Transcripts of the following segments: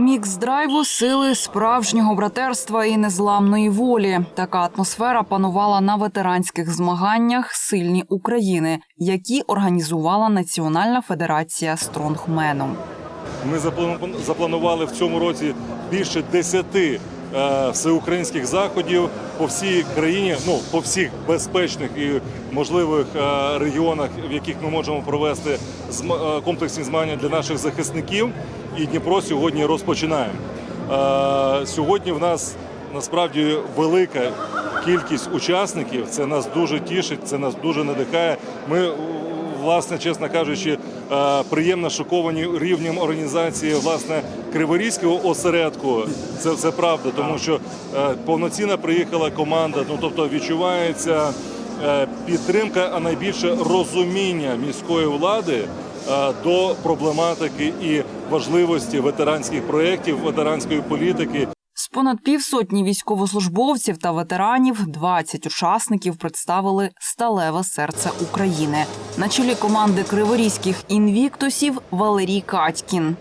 Мікс драйву, сили справжнього братерства і незламної волі. Така атмосфера панувала на ветеранських змаганнях Сильні України, які організувала Національна федерація стронгмену. Ми заплану- запланували в цьому році більше десяти всеукраїнських заходів по всій країні, ну по всіх безпечних і можливих е, регіонах, в яких ми можемо провести е, комплексні змагання для наших захисників. І Дніпро сьогодні розпочинаємо. Е, Сьогодні в нас насправді велика кількість учасників. Це нас дуже тішить, це нас дуже надихає. Ми власне, чесно кажучи, е, приємно шоковані рівнем організації власне Криворізького осередку. Це все правда, тому що е, повноцінно приїхала команда. Ну тобто відчувається е, підтримка, а найбільше розуміння міської влади до проблематики і важливості ветеранських проєктів, ветеранської політики. Понад півсотні військовослужбовців та ветеранів 20 учасників представили сталеве серце України. На чолі команди криворізьких інвіктусів Валерій Катькін.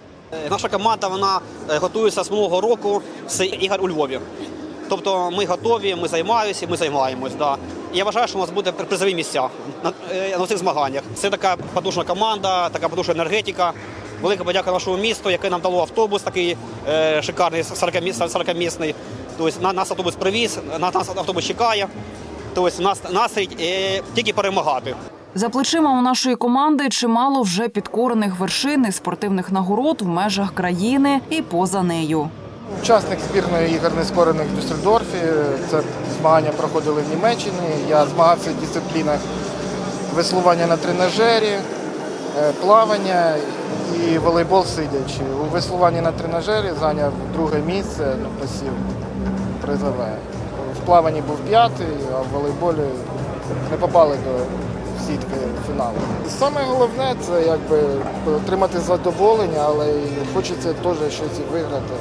Наша команда вона е, готується з минулого року з ігор у Львові. Тобто ми готові, ми займаємося, ми займаємось. Да. Я вважаю, що у нас буде при- призові місця на, е, на цих змаганнях. Це така потужна команда, така потужна енергетика. Велика подяка нашому місту, яке нам дало автобус такий е, шикарний, 40-місний. Тобто на- нас автобус привіз, на нас автобус чекає. Тобто нас настрій е, тільки перемагати. За плечима у нашої команди чимало вже підкорених вершин і спортивних нагород в межах країни і поза нею. Учасник збірної ігор нескорених в Дюссельдорфі. Це змагання проходили в Німеччині. Я змагався в дисциплінах веслування на тренажері, плавання і волейбол сидячи. У веслуванні на тренажері зайняв друге місце, ну, посів призове. В плаванні був п'ятий, а в волейболі не попали до сітки фіналу. Саме головне це якби отримати задоволення, але й хочеться теж щось і виграти.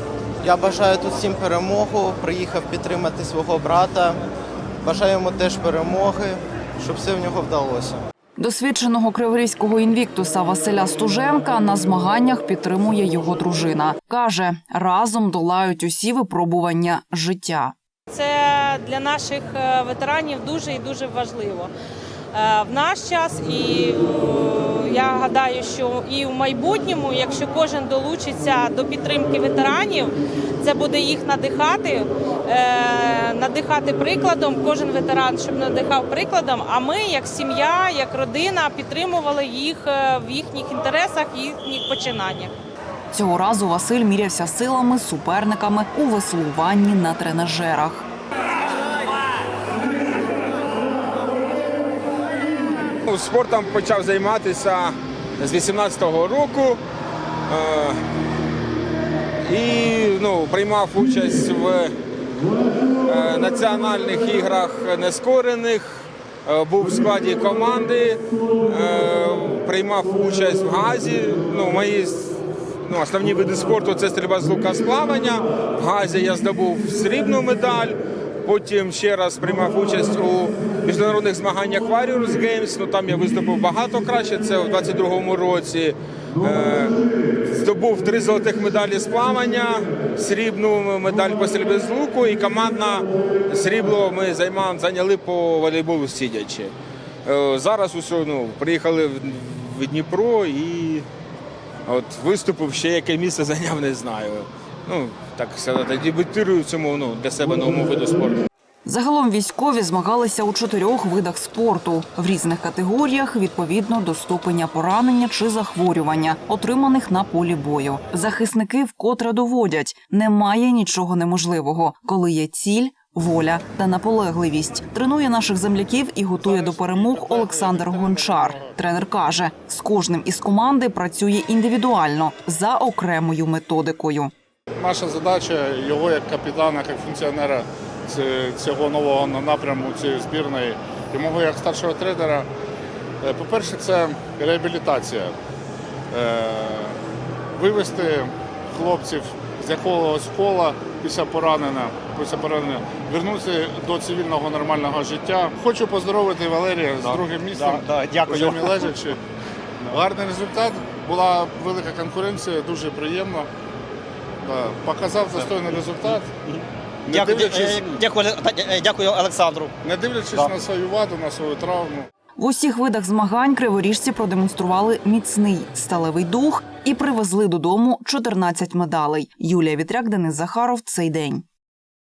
Я бажаю тут всім перемогу. Приїхав підтримати свого брата. Бажаю йому теж перемоги, щоб все в нього вдалося. Досвідченого криворізького інвіктуса Василя Стуженка на змаганнях підтримує його дружина. Каже, разом долають усі випробування життя. Це для наших е, ветеранів дуже і дуже важливо. Е, В наш час, і е, я гадаю, що і в майбутньому, якщо кожен долучиться до підтримки ветеранів, це буде їх надихати, е, надихати прикладом. Кожен ветеран, щоб надихав прикладом. А ми, як сім'я, як родина, підтримували їх в їхніх інтересах, їхніх починаннях. Цього разу Василь мірявся силами суперниками у веслуванні на тренажерах. Ну, Спортом почав займатися з 18-го року е, і ну, приймав участь в е, національних іграх нескорених, е, був в складі команди, е, приймав участь в газі. Ну, мої ну, основні види спорту це стрільба з лука з плавання. В газі я здобув срібну медаль. Потім ще раз приймав участь у міжнародних змаганнях Warriors Games. Ну там я виступив багато краще. Це в 22-му році. Е, здобув три золотих медалі з плавання, срібну медаль по стрільбі з луку і командна срібло ми займали, зайняли по волейболу сидячи. Е, зараз усе, ну, приїхали в Дніпро і от виступив ще яке місце зайняв, не знаю. Ну, так сказати, дебютирую в цьому ну, для себе новому виду спорту. Загалом військові змагалися у чотирьох видах спорту в різних категоріях відповідно до ступеня поранення чи захворювання, отриманих на полі бою. Захисники вкотре доводять, немає нічого неможливого, коли є ціль. Воля та наполегливість тренує наших земляків і готує до перемог Олександр Гончар. Тренер каже, з кожним із команди працює індивідуально за окремою методикою. Наша задача його як капітана, як функціонера цього нового напряму цієї збірної, і мого як старшого тренера. е, По-перше, це реабілітація. Е, Вивести хлопців з якогось кола після поранення, після поранення, вернутися до цивільного нормального життя. Хочу поздоровити Валерія з другим місцем. дякую. Вже мій лежачи. Гарний результат. Була велика конкуренція, дуже приємно. Да. Показав достойний результат. Не Дякую, дивлячись, е, дякую, е, дякую Олександру. не дивлячись Да. на свою ваду, на свою травму. В усіх видах змагань криворіжці продемонстрували міцний сталевий дух і привезли додому 14 медалей. Юлія Вітряк, Денис Захаров. Цей день.